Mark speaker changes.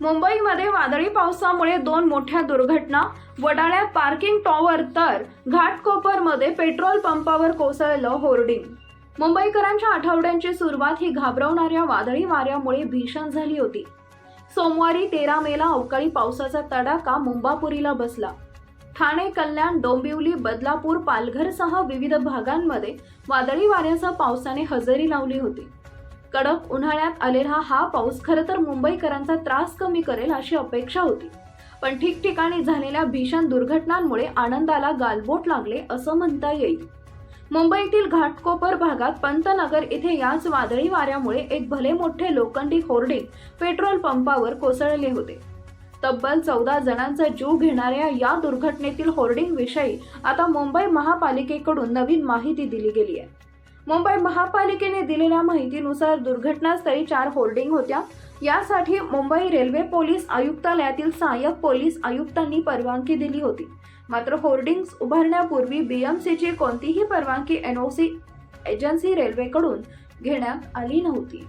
Speaker 1: मुंबईमध्ये वादळी पावसामुळे दोन मोठ्या दुर्घटना. वडाळ्या पार्किंग टॉवर तर घाटकोपरमध्ये पेट्रोल पंपावर कोसळलं होर्डिंग. मुंबईकरांच्या आठवड्यांची सुरुवात ही घाबरवणाऱ्या वादळी वाऱ्यामुळे भीषण झाली होती. सोमवारी तेरा मेला अवकाळी पावसाचा तडाखा मुंबापुरीला बसला. ठाणे कल्याण डोंबिवली बदलापूर पालघरसह विविध भागांमध्ये वादळी वाऱ्यासह पावसाने हजेरी लावली होती. कडक उन्हाळ्यात आलेला हा पाऊस खरं तर मुंबईकरांचा त्रास कमी करेल अशी अपेक्षा होती. पण ठिकठिकाणी झालेल्या भीषण दुर्घटनांमुळे आनंदाला गालबोट लागले असं म्हणता येईल. मुंबईतील घाटकोपर भागात पंतनगर इथे याच वादळी वाऱ्यामुळे एक भले मोठे लोखंडी होर्डिंग पेट्रोल पंपावर कोसळले होते. तब्बल चौदा जणांचा जीव घेणाऱ्या या दुर्घटनेतील होर्डिंग विषयी आता मुंबई महापालिकेकडून नवीन माहिती दिली गेली आहे. मुंबई महापालिकेने दिलेल्या माहितीनुसार दुर्घटनास्थळी चार होर्डिंग होत्या. यासाठी मुंबई रेल्वे पोलीस आयुक्तालयातील सहाय्यक पोलीस आयुक्तांनी परवानगी दिली होती. मात्र होर्डिंग्स उभारण्यापूर्वी बीएमसीची कोणतीही परवानगी एनओसी एजन्सी रेल्वेकडून घेण्यात आली नव्हती.